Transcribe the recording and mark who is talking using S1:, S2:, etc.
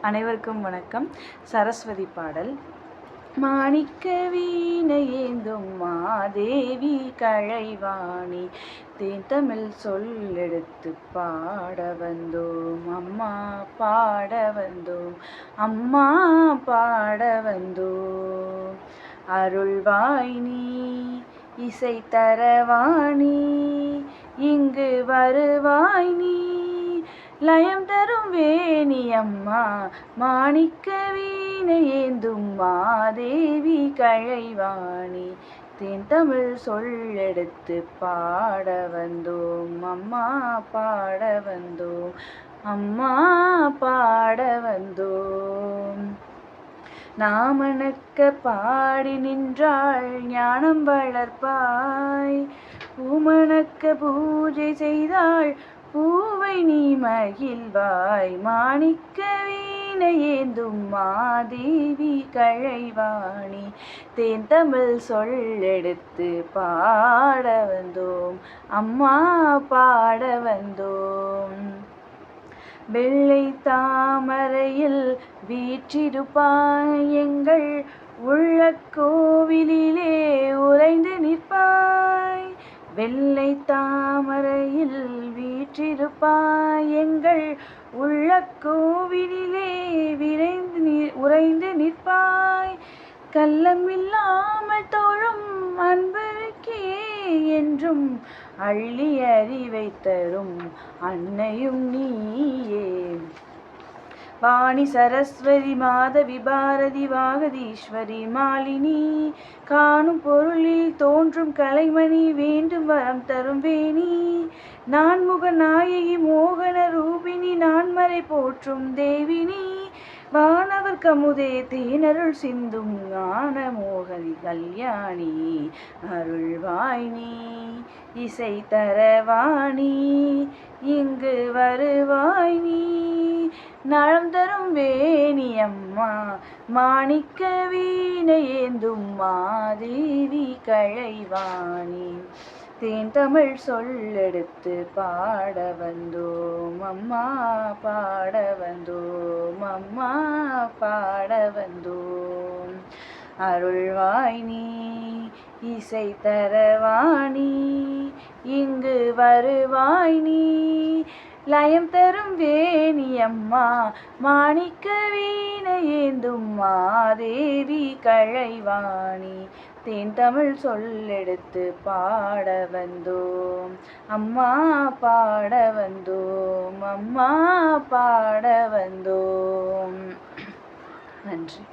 S1: அனைவருக்கும் வணக்கம். சரஸ்வதி பாடல். மாணிக்க வீணையேந்தும் மாதேவி கழைவாணி. தேன் தமிழ் சொல்லெடுத்து பாட வந்தோம். அம்மா பாட வந்தோம். அம்மா பாட வந்தோம். அருள்வாயினி இசை தரவாணி. இங்கு வருவாய் நீ. லயம் தரும் வேணியம்மா. மாணிக்க வீணையேந்தும் மாதேவி கழைவாணி. தென் தமிழ் சொல்லெடுத்து பாட வந்தோம். அம்மா பாட வந்தோம். அம்மா பாட வந்தோம். நாமணக்க பாடி நின்றாள் ஞானம் வளர்ப்பாய். பூமணக்க பூஜை செய்தாள் பூவை நீ மகிழ்வாய் மாணிக்க வீணையேந்தும் மாதேவி கழைவாணி. தேன் தமிழ் சொல்லெடுத்து பாட வந்தோம் அம்மா பாட வந்தோம். வெள்ளை தாமரையில் வீற்றிருப்பாய் எங்கள் உள்ள கோவிலிலே உறைந்து நிற்பாய். வெள்ளை தாமரையில் பெற்றிருப்பாய் எங்கள் உள்ள கோவிலே விரைந்து நி உறைந்து நிற்பாய். கள்ளமில்லாமல் தோழும் அன்பருக்கே என்றும் அள்ளி அறிவை தரும் அன்னையும் நீ வாணி சரஸ்வதி மாதவி பாரதி வாகதீஸ்வரி மாலினி. காணும் பொருளில் தோன்றும் கலைமணி வேண்டும் வரம் தரும் வேணி. நான்முக நாயகி மோகன ரூபினி நான்மறை போற்றும் தேவினி. வானவர் கமுதே தேனருள் சிந்தும் ஞான மோகனி கல்யாணி. அருள் நீ இசை தரவாணி இங்கு வருவாய் நீ நலம் தரும் வேணியம்மா. மாணிக்க வீணையேந்தும் மாதேவி கழைவாணி தேன் தமிழ் சொல்லெடுத்து பாட வந்தோம் அம்மா பாட வந்தோம் அம்மா பாட வந்தோம். அருள்வாய் இசை தரவாணி இங்கு வருவாய் நீ லயம் தரும் வேணியம்மா மாணிக்க வீணையேந்தும் மாதேவி கழைவாணி. தேன் தமிழ் சொல்லெடுத்து பாட வந்தோம் அம்மா பாட வந்தோம் அம்மா பாட வந்தோம். நன்றி.